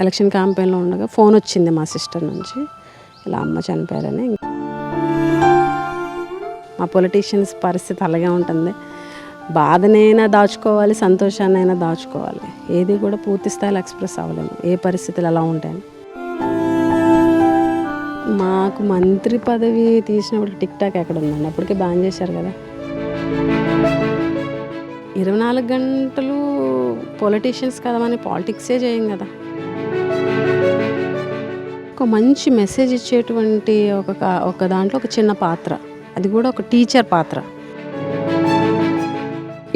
Election క్యాంపెయిన్లో ఉండగా phone వచ్చింది మా సిస్టర్ నుంచి. ఇలా అమ్మ చనిపోయారని. మా పొలిటీషియన్స్ పరిస్థితి అలాగే ఉంటుంది. బాధనైనా దాచుకోవాలి సంతోషాన్నైనా దాచుకోవాలి. ఏది కూడా పూర్తి స్థాయిలో ఎక్స్ప్రెస్ అవ్వలేము. ఏ పరిస్థితులు ఎలా ఉంటాయని. మాకు మంత్రి పదవి తీసినప్పుడు టిక్ టాక్ ఎక్కడ ఉందండి అప్పటికే బ్యాన్ చేశారు కదా. ఇరవై నాలుగు గంటలు పొలిటీషియన్స్ కదా అని పాలిటిక్సే చేయం కదా. ఒక మంచి మెసేజ్ ఇచ్చేటువంటి ఒక ఒక దాంట్లో ఒక చిన్న పాత్ర. అది కూడా ఒక టీచర్ పాత్ర.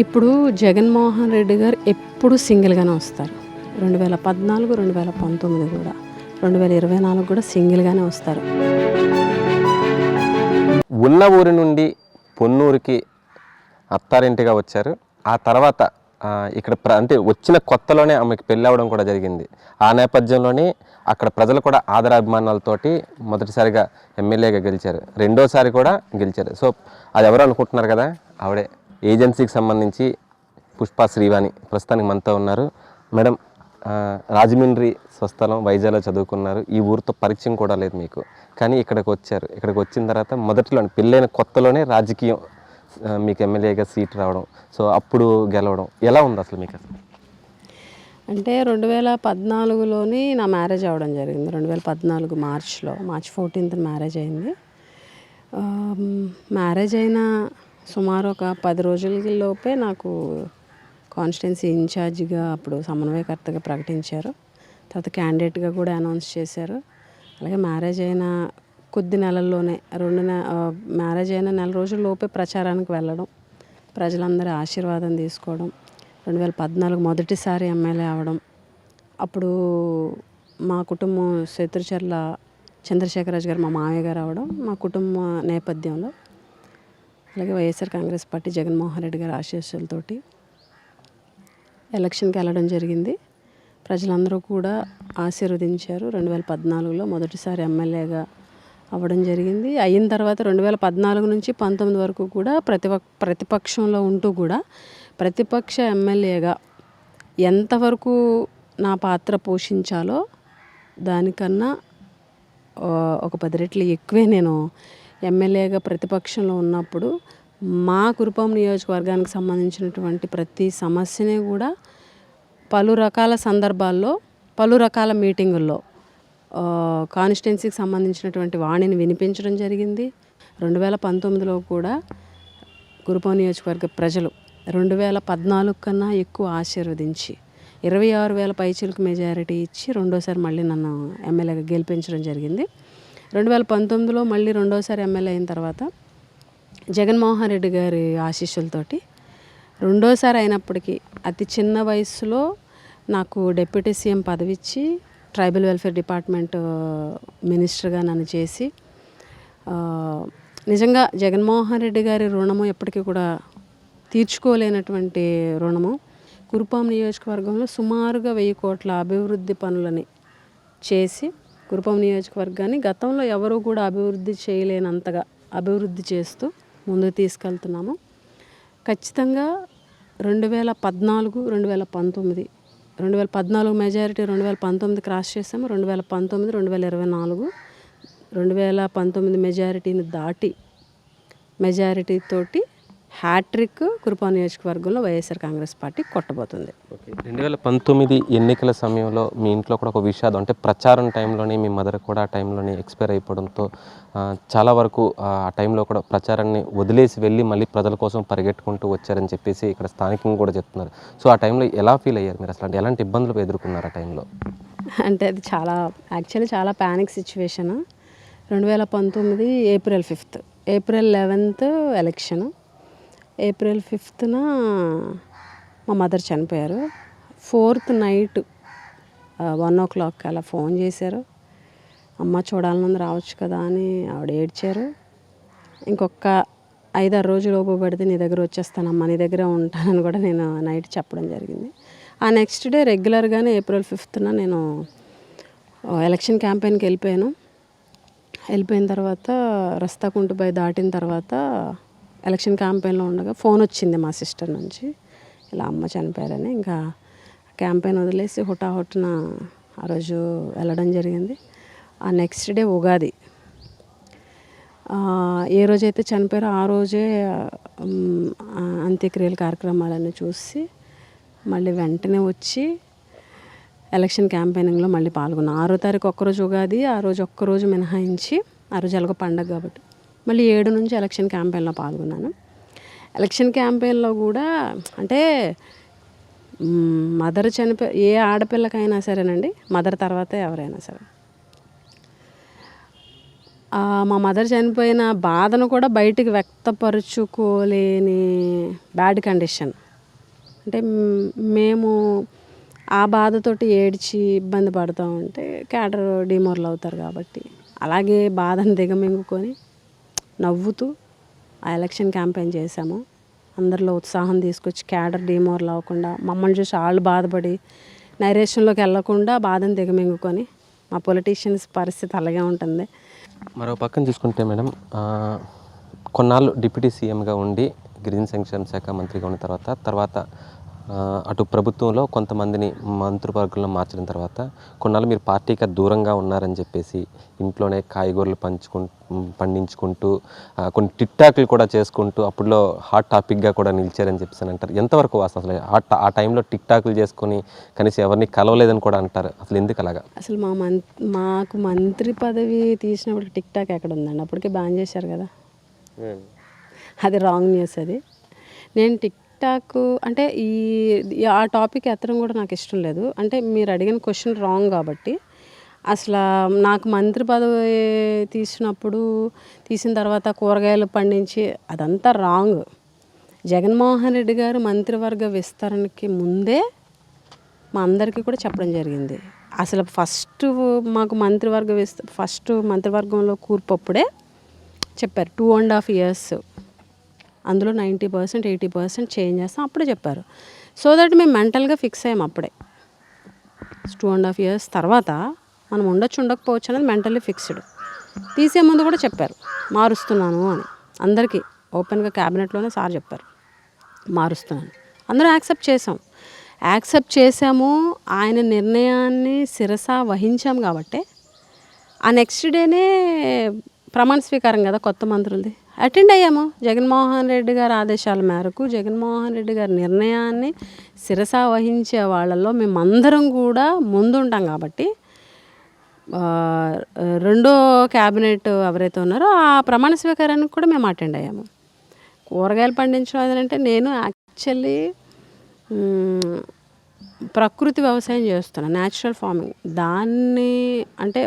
ఇప్పుడు జగన్మోహన్ రెడ్డి గారు ఎప్పుడు సింగిల్గానే వస్తారు. రెండు వేల పద్నాలుగు రెండు వేల పంతొమ్మిది కూడా. రెండు వేల ఇరవై నాలుగు కూడా సింగిల్గానే వస్తారు. ఉన్న ఊరి నుండి పొన్నూరుకి అత్తారింటిగా వచ్చారు. ఆ తర్వాత ఇక్కడ ప్ర అంటే వచ్చిన కొత్తలోనే ఆమెకి పెళ్ళి అవ్వడం కూడా జరిగింది. ఆ నేపథ్యంలోనే అక్కడ ప్రజలు కూడా ఆదరాభిమానాలతోటి మొదటిసారిగా ఎమ్మెల్యేగా గెలిచారు. రెండోసారి కూడా గెలిచారు. సో అది ఎవరు అనుకుంటున్నారు కదా? ఆవిడే ఏజెన్సీకి సంబంధించి పుష్ప శ్రీవాణి ప్రస్తుతానికి మనతో ఉన్నారు. మేడం రాజమండ్రి స్వస్థలం వైజాగ్లో చదువుకున్నారు. ఈ ఊరితో పరిచయం కూడా లేదు మీకు. కానీ ఇక్కడికి వచ్చారు. ఇక్కడికి వచ్చిన తర్వాత మొదట్లో పెళ్ళైన కొత్తలోనే రాజకీయం మీకు ఎమ్మెల్యేగా సీట్ రావడం సో అప్పుడు గెలవడం ఎలా ఉంది అసలు మీకు? అసలు అంటే రెండు వేల పద్నాలుగులోని నా మ్యారేజ్ అవ్వడం జరిగింది. రెండు వేల పద్నాలుగు మార్చ్లో మార్చ్ ఫోర్టీన్త్ మ్యారేజ్ అయింది. మ్యారేజ్ అయిన సుమారు ఒక పది రోజుల లోపే నాకు కాన్స్టిట్యున్సీ ఇన్ఛార్జిగా అప్పుడు సమన్వయకర్తగా ప్రకటించారు. తర్వాత క్యాండిడేట్గా కూడా అనౌన్స్ చేశారు. అలాగే మ్యారేజ్ అయిన కొద్ది నెలల్లోనే రెండు నె మ్యారేజ్ అయిన నెల రోజుల లోపే ప్రచారానికి వెళ్ళడం ప్రజలందరి ఆశీర్వాదం తీసుకోవడం రెండు వేల పద్నాలుగు మొదటిసారి ఎమ్మెల్యే అవడం. అప్పుడు మా కుటుంబం శత్రుచర్ల చంద్రశేఖరరాజు గారు మా మామయ్య గారు అవడం మా కుటుంబ నేపథ్యంలో. అలాగే వైఎస్ఆర్ కాంగ్రెస్ పార్టీ జగన్మోహన్ రెడ్డి గారి ఆశీస్సులతోటి ఎలక్షన్కి వెళ్ళడం జరిగింది. ప్రజలందరూ కూడా ఆశీర్వదించారు. రెండు వేల పద్నాలుగులో మొదటిసారి ఎమ్మెల్యేగా అవ్వడం జరిగింది. అయిన తర్వాత రెండు వేల పద్నాలుగు నుంచి పంతొమ్మిది వరకు కూడా ప్రతిప ప్రతిపక్షంలో ఉంటూ కూడా ప్రతిపక్ష ఎమ్మెల్యేగా ఎంతవరకు నా పాత్ర పోషించాలో దానికన్నా ఒక పది రెట్లు ఎక్కువే నేను ఎమ్మెల్యేగా ప్రతిపక్షంలో ఉన్నప్పుడు మా కురుపం నియోజకవర్గానికి సంబంధించినటువంటి ప్రతి సమస్యని కూడా పలు రకాల సందర్భాల్లో పలు రకాల మీటింగుల్లో కాన్స్టిట్యున్సీకి సంబంధించినటువంటి వాణిని వినిపించడం జరిగింది. రెండు వేల పంతొమ్మిదిలో కూడా కురుపం నియోజకవర్గ ప్రజలు రెండు వేల పద్నాలుగు కన్నా ఎక్కువ ఆశీర్వదించి ఇరవై ఆరు వేల పైచిలకు మెజారిటీ ఇచ్చి రెండోసారి మళ్ళీ నన్ను ఎమ్మెల్యేగా గెలిపించడం జరిగింది. రెండు వేల పంతొమ్మిదిలో మళ్ళీ రెండోసారి ఎమ్మెల్యే అయిన తర్వాత జగన్మోహన్ రెడ్డి గారి ఆశీస్సులతోటి రెండోసారి అయినప్పటికీ అతి చిన్న వయసులో నాకు డిప్యూటీ సీఎం పదవి ఇచ్చి ట్రైబల్ వెల్ఫేర్ డిపార్ట్మెంట్ మినిస్టర్గా నన్ను చేసి నిజంగా జగన్మోహన్ రెడ్డి గారి రుణము ఎప్పటికీ కూడా తీర్చుకోలేనటువంటి రుణము. కురుపాం నియోజకవర్గంలో సుమారుగా వెయ్యి కోట్ల అభివృద్ధి పనులని చేసి కురుపాం నియోజకవర్గాన్ని గతంలో ఎవరు కూడా అభివృద్ధి చేయలేనంతగా అభివృద్ధి చేస్తూ ముందుకు తీసుకెళ్తున్నాము. ఖచ్చితంగా రెండు వేల పద్నాలుగు రెండు వేల పంతొమ్మిది రెండు వేల పద్నాలుగు మెజారిటీ రెండు వేల పంతొమ్మిది క్రాస్ చేసాము రెండు వేల పంతొమ్మిది రెండు వేల ఇరవై నాలుగు రెండు వేల పంతొమ్మిది మెజారిటీని దాటి మెజారిటీ తోటి హ్యాట్రిక్ కురుపా నియోజకవర్గంలో వైఎస్ఆర్ కాంగ్రెస్ పార్టీ కొట్టబోతుంది. రెండు వేల పంతొమ్మిది ఎన్నికల సమయంలో మీ ఇంట్లో కూడా ఒక విషాదం అంటే ప్రచారం టైంలోనే మీ మదర్ కూడా ఆ టైంలోనే ఎక్స్పైర్ అయిపోవడంతో చాలా వరకు ఆ టైంలో కూడా ప్రచారాన్ని వదిలేసి వెళ్ళి మళ్ళీ ప్రజల కోసం పరిగెట్టుకుంటూ వచ్చారని చెప్పేసి ఇక్కడ స్థానికంగా కూడా చెప్తున్నారు. సో ఆ టైంలో ఎలా ఫీల్ అయ్యారు మీరు? అసలు అంటే ఎలాంటి ఇబ్బందులు ఎదుర్కొన్నారు ఆ టైంలో? అంటే అది చాలా యాక్చువల్లీ చాలా ప్యానిక్ సిచ్యువేషన్ రెండు వేల పంతొమ్మిది April fifth April eleventh election. April ఫిఫ్త్న మా మదర్ చనిపోయారు. Fourth night one o'clock అలా ఫోన్ చేశారు. అమ్మ చూడాలనుంది రావచ్చు కదా అని ఆవిడ ఏడ్చారు. ఇంకొక ఐదారు రోజులు లోపు పడితే నీ దగ్గర వచ్చేస్తానమ్మా నీ దగ్గర ఉంటానని కూడా నేను నైట్ చెప్పడం జరిగింది. ఆ నెక్స్ట్ డే రెగ్యులర్గానే ఏప్రిల్ ఫిఫ్త్న నేను ఎలక్షన్ క్యాంపెయిన్కి వెళ్ళిపోయాను. వెళ్ళిపోయిన తర్వాత రస్తా కుంటుపై దాటిన తర్వాత ఎలక్షన్ క్యాంపెయిన్లో ఉండగా ఫోన్ వచ్చింది మా సిస్టర్ నుంచి. ఇలా అమ్మ చనిపోయారని ఇంకా క్యాంపెయిన్ వదిలేసి హుటాహుటిన ఆ రోజు వెళ్ళడం జరిగింది. ఆ నెక్స్ట్ డే ఉగాది. ఏ రోజైతే చనిపోయారో ఆ రోజే అంత్యక్రియల కార్యక్రమాలన్నీ చూసి మళ్ళీ వెంటనే వచ్చి ఎలక్షన్ క్యాంపెయినింగ్లో మళ్ళీ పాల్గొన్నాను ఆరో తారీఖు ఒక్కరోజు ఉగాది ఆ రోజు ఒక్కరోజు మినహాయించి ఆ రోజు ఎలాగో పండగ కాబట్టి మళ్ళీ ఏడు నుంచి ఎలక్షన్ క్యాంపెయిన్లో పాల్గొన్నాను. ఎలక్షన్ క్యాంపెయిన్లో కూడా అంటే మదర్ చనిపో ఏ ఆడపిల్లకైనా సరేనండి మదర్ తర్వాతే ఎవరైనా సరే. మా మదర్ చనిపోయిన బాధను కూడా బయటికి వ్యక్తపరుచుకోలేని బ్యాడ్ కండిషన్. అంటే మేము ఆ బాధతోటి ఏడ్చి ఇబ్బంది పడుతూ ఉంటే క్యాడర్ డిమోర్లు అవుతారు కాబట్టి. అలాగే బాధను దిగమింగుకొని నవ్వుతూ ఆ ఎలక్షన్ క్యాంపెయిన్ చేశాము. అందరిలో ఉత్సాహం తీసుకొచ్చి క్యాడర్ డిమోరల్ అవ్వకుండా మమ్మల్ని చూసి వాళ్ళు బాధపడి నైరేషన్లోకి వెళ్ళకుండా బాధను దిగమింగుకొని మా పొలిటీషియన్స్ పరిస్థితి అలాగే ఉంటుంది. మరో పక్కన చూసుకుంటే మేడం కొన్నాళ్ళు డిప్యూటీ సీఎంగా ఉండి గిరిజన సంక్షేమ శాఖ మంత్రిగా ఉన్న తర్వాత తర్వాత అటు ప్రభుత్వంలో కొంతమందిని మంత్రివర్గంలో మార్చిన తర్వాత కొన్నాళ్ళు మీరు పార్టీకి దూరంగా ఉన్నారని చెప్పేసి ఇంట్లోనే కాయగూరలు పంచుకుంటూ పండించుకుంటూ కొన్ని టిక్టాక్లు కూడా చేసుకుంటూ అప్పుడులో హాట్ టాపిక్గా కూడా నిలిచారని చెప్పేసి అని అంటారు. ఎంతవరకు వాస్తవం? అసలు ఆ టైంలో టిక్టాక్లు చేసుకొని కనీసం ఎవరిని కలవలేదని కూడా అంటారు. అసలు ఎందుకు అలాగా? అసలు మా మం మాకు మంత్రి పదవి తీసినప్పుడు టిక్ టాక్ ఎక్కడ ఉందండి? అప్పటికే బ్యాన్ చేశారు కదా. అది రాంగ్ న్యూస్ అది. నేను టిక్ టాక్ అంటే ఈ ఆ టాపిక్ ఎత్తడం కూడా నాకు ఇష్టం లేదు. అంటే మీరు అడిగిన క్వశ్చన్ రాంగ్ కాబట్టి. అసలు నాకు మంత్రి పదవి తీసినప్పుడు తీసిన తర్వాత కూరగాయలు పండించి అదంతా రాంగ్. జగన్మోహన్ రెడ్డి గారు మంత్రివర్గ విస్తరణకి ముందే మా అందరికీ కూడా చెప్పడం జరిగింది. అసలు ఫస్ట్ మాకు మంత్రివర్గ విస్త ఫస్ట్ మంత్రివర్గంలో కూర్పప్పుడే చెప్పారు. టూ అండ్ హాఫ్ ఇయర్స్ అందులో ninety percent eighty percent change చేస్తాం అప్పుడే చెప్పారు. సో దట్ మేము మెంటల్గా ఫిక్స్ అయ్యాం అప్పుడే. టూ అండ్ హాఫ్ ఇయర్స్ తర్వాత మనం ఉండొచ్చు ఉండకపోవచ్చు అనేది మెంటల్లీ ఫిక్స్డ్. తీసే ముందు కూడా చెప్పారు మారుస్తున్నాను అని. అందరికీ ఓపెన్గా క్యాబినెట్లోనే సార్ చెప్పారు మారుస్తున్నాను అందరూ యాక్సెప్ట్ చేసాం. యాక్సెప్ట్ చేసాము ఆయన నిర్ణయాన్ని శిరస వహించాం కాబట్టి ఆ నెక్స్ట్ డేనే ప్రమాణ స్వీకారం కదా కొత్త మంత్రులది. అటెండ్ అయ్యాము. జగన్మోహన్ రెడ్డి గారి ఆదేశాల మేరకు జగన్మోహన్ రెడ్డి గారి నిర్ణయాన్ని శిరస వహించే వాళ్ళల్లో మేమందరం కూడా ముందుంటాం కాబట్టి రెండో క్యాబినెట్ ఎవరైతే ఉన్నారో ఆ ప్రమాణ స్వీకారానికి కూడా మేము అటెండ్ అయ్యాము. కూరగాయలు పండించడం అంటే నేను యాక్చువల్లీ ప్రకృతి వ్యవసాయం చేస్తున్నాను న్యాచురల్ ఫార్మింగ్. దాన్ని అంటే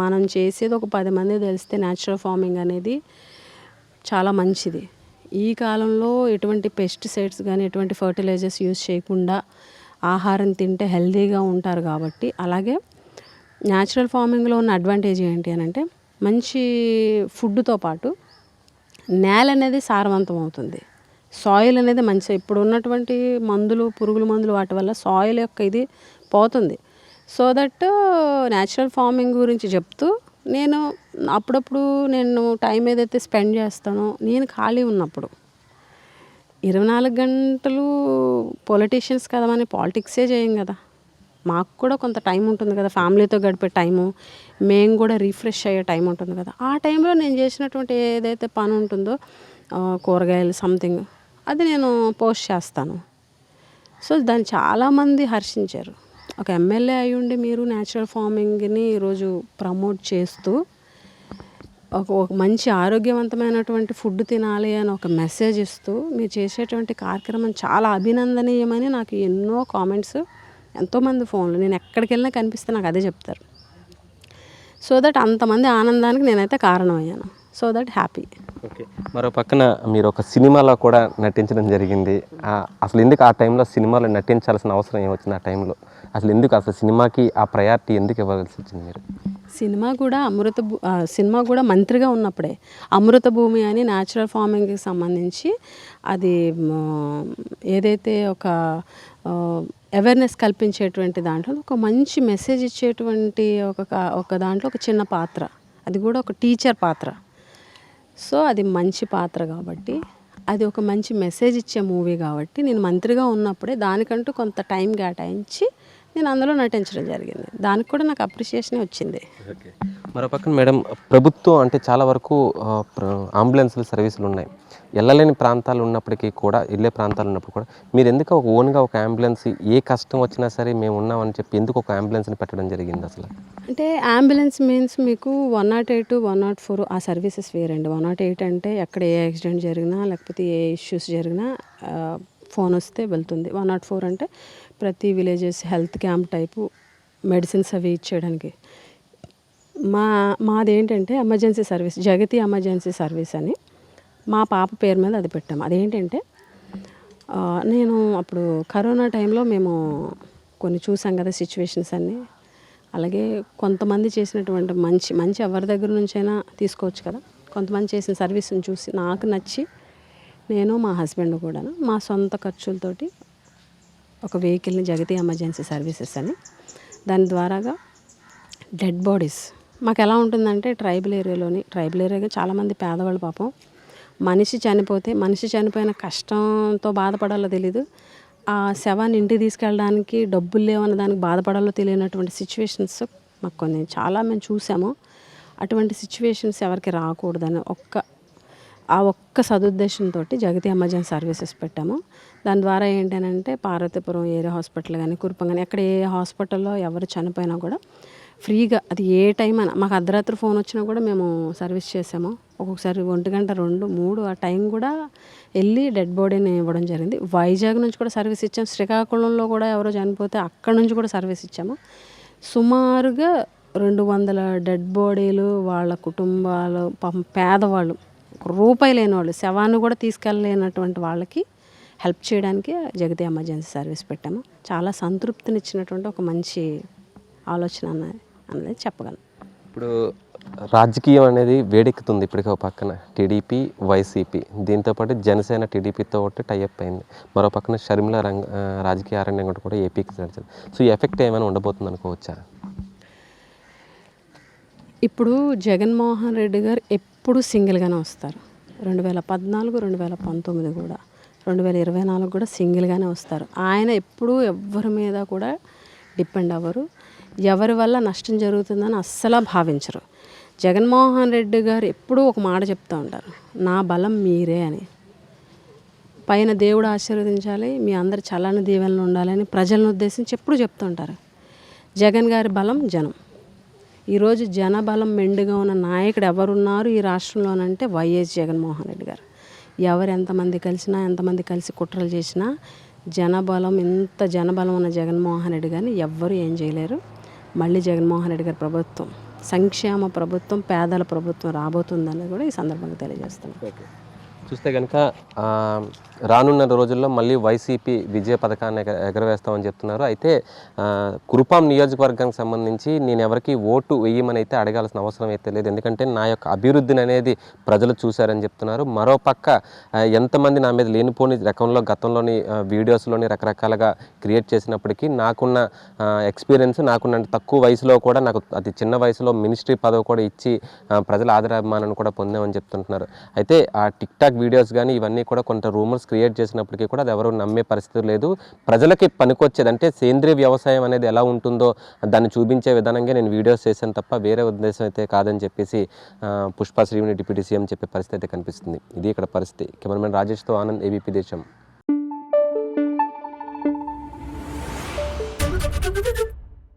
మనం చేసేది ఒక పది మంది తెలిస్తే న్యాచురల్ ఫార్మింగ్ అనేది చాలా మంచిది. ఈ కాలంలో ఎటువంటి పెస్టిసైడ్స్ కానీ ఎటువంటి ఫర్టిలైజర్స్ యూజ్ చేయకుండా ఆహారం తింటే హెల్తీగా ఉంటారు కాబట్టి అలాగే న్యాచురల్ ఫార్మింగ్లో ఉన్న అడ్వాంటేజ్ ఏంటి అని అంటే మంచి ఫుడ్తో పాటు నేల అనేది సారవంతం అవుతుంది. సాయిల్ అనేది మంచి ఇప్పుడు ఉన్నటువంటి మందులు పురుగుల మందులు వాటి వల్ల సాయిల్ యొక్క ఇది పోతుంది. సో దట్ న్యాచురల్ ఫార్మింగ్ గురించి చెప్తూ నేను అప్పుడప్పుడు నేను టైం ఏదైతే స్పెండ్ చేస్తానో నేను ఖాళీ ఉన్నప్పుడు. ఇరవై నాలుగు గంటలు పొలిటీషియన్స్ కదా అని పాలిటిక్సే చేయం కదా. మాకు కూడా కొంత టైం ఉంటుంది కదా ఫ్యామిలీతో గడిపే టైము. మేము కూడా రీఫ్రెష్ అయ్యే టైం ఉంటుంది కదా. ఆ టైంలో నేను చేసినటువంటి ఏదైతే పని ఉంటుందో కూరగాయలు సంథింగ్ అది నేను పోస్ట్ చేస్తాను. సో దాన్ని చాలామంది హర్షించారు. ఒక ఎమ్మెల్యే అయి ఉండి మీరు న్యాచురల్ ఫార్మింగ్ని ఈరోజు ప్రమోట్ చేస్తూ ఒక ఒక మంచి ఆరోగ్యవంతమైనటువంటి ఫుడ్ తినాలి అని ఒక మెసేజ్ ఇస్తూ మీరు చేసేటువంటి కార్యక్రమం చాలా అభినందనీయమని నాకు ఎన్నో కామెంట్స్ ఎంతోమంది ఫోన్లు నేను ఎక్కడికి వెళ్ళినా కనిపిస్తే నాకు అదే చెప్తారు. సో దట్ అంతమంది ఆనందానికి నేనైతే కారణం అయ్యాను సో దట్ హ్యాపీ ఓకే మరో పక్కన మీరు ఒక సినిమాలో కూడా నటించడం జరిగింది. అసలు ఎందుకు ఆ టైంలో సినిమాలో నటించాల్సిన అవసరం ఏమొచ్చింది ఆ టైంలో అసలు ఎందుకు అసలు సినిమాకి ఆ ప్రయారిటీ ఎందుకు ఇవ్వాల్సి వచ్చింది మీరు? సినిమా కూడా అమృత భూ- సినిమా కూడా మంత్రిగా ఉన్నప్పుడే. అమృత భూమి అని న్యాచురల్ ఫార్మింగ్కి సంబంధించి అది ఏదైతే ఒక అవేర్నెస్ కల్పించేటువంటి దాంట్లో ఒక మంచి మెసేజ్ ఇచ్చేటువంటి ఒక ఒక దాంట్లో ఒక చిన్న పాత్ర. అది కూడా ఒక టీచర్ పాత్ర. సో అది మంచి పాత్ర కాబట్టి అది ఒక మంచి మెసేజ్ ఇచ్చే మూవీ కాబట్టి నేను మంత్రిగా ఉన్నప్పుడే దానికంటూ కొంత టైం కేటాయించి నేను అందులో నటించడం జరిగింది. దానికి కూడా నాకు అప్రిషియేషనే వచ్చింది. మరో పక్కన మేడం ప్రభుత్వం అంటే చాలా వరకు అంబులెన్స్లు సర్వీసులు ఉన్నాయి. వెళ్ళలేని ప్రాంతాలు ఉన్నప్పటికీ కూడా వెళ్ళే ప్రాంతాలు ఉన్నప్పుడు కూడా మీరు ఎందుకు ఒక ఓన్గా ఒక అంబులెన్స్ ఏ కష్టం వచ్చినా సరే మేము ఉన్నామని చెప్పి ఎందుకు ఒక అంబులెన్స్ని పెట్టడం జరిగింది అసలు? అంటే అంబులెన్స్ మీన్స్ మీకు one not eight one not four ఆ సర్వీసెస్ వేరండి. వన్ నాట్ ఎయిట్ అంటే ఎక్కడ ఏ యాక్సిడెంట్ జరిగినా లేకపోతే ఏ ఇష్యూస్ జరిగినా ఫోన్ వస్తే వెళ్తుంది. వన్ నాట్ ఫోర్ అంటే ప్రతి villages health camp type medicines అవి ఇచ్చేయడానికి. మా మాది ఏంటంటే emergency service Jagati emergency service అని మా పాప పేరు మీద అది పెట్టాము అదేంటంటే నేను అప్పుడు కరోనా టైంలో మేము కొన్ని చూసాం కదా సిచ్యువేషన్స్ అన్నీ. అలాగే కొంతమంది చేసినటువంటి మంచి మంచి ఎవరి దగ్గర నుంచైనా తీసుకోవచ్చు కదా. కొంతమంది చేసిన సర్వీస్ని చూసి నాకు నచ్చి నేను మా హస్బెండ్ కూడా మా సొంత ఖర్చులతోటి ఒక వెహికల్ని జగతి ఎమర్జెన్సీ సర్వీసెస్ అని. దాని ద్వారాగా డెడ్ బాడీస్. మాకు ఎలా ఉంటుందంటే ట్రైబల్ ఏరియాలోని ట్రైబల్ ఏరియాగా చాలామంది పేదవాళ్ళు పాపం. మనిషి చనిపోతే మనిషి చనిపోయిన కష్టంతో బాధపడాలో తెలీదు. ఆ శవాన్ని ఇంటికి తీసుకెళ్ళడానికి డబ్బులు లేవన్న దానికి బాధపడాలో తెలియనటువంటి సిచ్యువేషన్స్ మాకు కొన్ని చాలా మేము చూసాము. అటువంటి సిచ్యువేషన్స్ ఎవరికి రాకూడదని ఒక్క ఆ ఒక్క సదుద్దేశంతో జగతి ఎమర్జెన్సీ సర్వీసెస్ పెట్టాము. దాని ద్వారా ఏంటంటే పార్వతీపురం ఏరియా హాస్పిటల్ కానీ కురుపం కానీ ఎక్కడ ఏ హాస్పిటల్లో ఎవరు చనిపోయినా కూడా ఫ్రీగా అది ఏ టైం అయినా మాకు అర్ధరాత్రి ఫోన్ వచ్చినా కూడా మేము సర్వీస్ చేసాము. ఒక్కొక్కసారి ఒంటి గంట రెండు మూడు ఆ టైం కూడా వెళ్ళి డెడ్ బాడీని ఇవ్వడం జరిగింది. వైజాగ్ నుంచి కూడా సర్వీస్ ఇచ్చాము శ్రీకాకుళంలో కూడా ఎవరో చనిపోతే అక్కడ నుంచి కూడా సర్వీస్ ఇచ్చాము. సుమారుగా రెండు వందల డెడ్ బాడీలు వాళ్ళ కుటుంబాలు పేదవాళ్ళు రూపాయి లేని వాళ్ళు శవాన్ని కూడా తీసుకెళ్ళలేనటువంటి వాళ్ళకి హెల్ప్ చేయడానికి జగతి ఎమర్జెన్సీ సర్వీస్ పెట్టాము. చాలా సంతృప్తినిచ్చినటువంటి ఒక మంచి ఆలోచన అన్నది అనేది చెప్పగలను. ఇప్పుడు రాజకీయం అనేది వేడెక్కుతుంది ఇప్పటికే ఒక పక్కన. టీడీపీ వైసీపీ. దీంతోపాటు జనసేన టీడీపీతో ఒకటి టైఅప్ అయింది. మరో పక్కన షర్మిల రంగ రాజకీయ అరణ్యం కూడా కూడా ఏపీకి నడిచింది సో ఈ ఎఫెక్ట్ ఏమైనా ఉండబోతుంది అనుకోవచ్చా? ఇప్పుడు జగన్మోహన్ రెడ్డి గారు ఎప్పుడు సింగిల్గానే వస్తారు. రెండు వేల పద్నాలుగు రెండు వేల పంతొమ్మిది కూడా. రెండు వేల ఇరవై నాలుగు కూడా సింగిల్గానే వస్తారు. ఆయన ఎప్పుడూ ఎవ్వరి మీద కూడా డిపెండ్ అవ్వరు. ఎవరి వల్ల నష్టం జరుగుతుందని అస్సలు భావించరు. జగన్మోహన్ రెడ్డి గారు ఎప్పుడూ ఒక మాట చెప్తూ ఉంటారు. నా బలం మీరే అని. పైన దేవుడు ఆశీర్వదించాలి మీ అందరు చల్లని దీవెనలు ఉండాలని ప్రజలను ఉద్దేశించి ఎప్పుడు చెప్తుంటారు జగన్ గారి బలం జనం. ఈరోజు జనబలం మెండుగా ఉన్న నాయకుడు ఎవరున్నారు ఈ రాష్ట్రంలోనంటే వైఎస్ జగన్మోహన్ రెడ్డి గారు. ఎవరు ఎంతమంది కలిసినా ఎంతమంది కలిసి కుట్రలు చేసినా జనబలం ఇంత జనబలం ఉన్న జగన్మోహన్ రెడ్డి గారిని ఎవ్వరు ఏం చేయలేరు. మళ్ళీ జగన్మోహన్ రెడ్డి గారి ప్రభుత్వం సంక్షేమ ప్రభుత్వం పేదల ప్రభుత్వం రాబోతుందని కూడా ఈ సందర్భంగా తెలియజేస్తున్నాను చూస్తే కనుక రానున్న రోజుల్లో మళ్ళీ వైసీపీ విజయ పథకాన్ని ఎగ ఎగరవేస్తామని చెప్తున్నారు. అయితే కురుపాం నియోజకవర్గానికి సంబంధించి నేను ఎవరికి ఓటు వేయమని అయితే అడగాల్సిన అవసరం అయితే లేదు. ఎందుకంటే నా యొక్క అభివృద్ధిని అనేది ప్రజలు చూశారని చెప్తున్నారు. మరో పక్క ఎంతమంది నా మీద లేనిపోని రకంలో గతంలోని వీడియోస్లోని రకరకాలుగా క్రియేట్ చేసినప్పటికీ నాకున్న ఎక్స్పీరియన్స్ నాకున్న తక్కువ వయసులో కూడా నాకు అతి చిన్న వయసులో మినిస్ట్రీ పదవి కూడా ఇచ్చి ప్రజల ఆదరాభిమానాన్ని కూడా పొందామని చెప్తుంటున్నారు. అయితే ఆ టిక్ టాక్ వీడియోస్ కానీ ఇవన్నీ కూడా కొంత రూమర్స్ క్రియేట్ చేసినప్పటికీ కూడా అది ఎవరు నమ్మే పరిస్థితి లేదు. ప్రజలకి పనికొచ్చేది అంటే సేంద్రియ వ్యవసాయం అనేది ఎలా ఉంటుందో దాన్ని చూపించే విధానంగా నేను వీడియోస్ చేశాను తప్ప వేరే ఉద్దేశం అయితే కాదని చెప్పేసి పుష్ప శ్రీని డిప్యూటీ సీఎం చెప్పే పరిస్థితి అయితే కనిపిస్తుంది. ఇది ఇక్కడ పరిస్థితి. కెమెరామెన్ రాజేష్తో ఆనంద్ ఏబీపీ దేశం.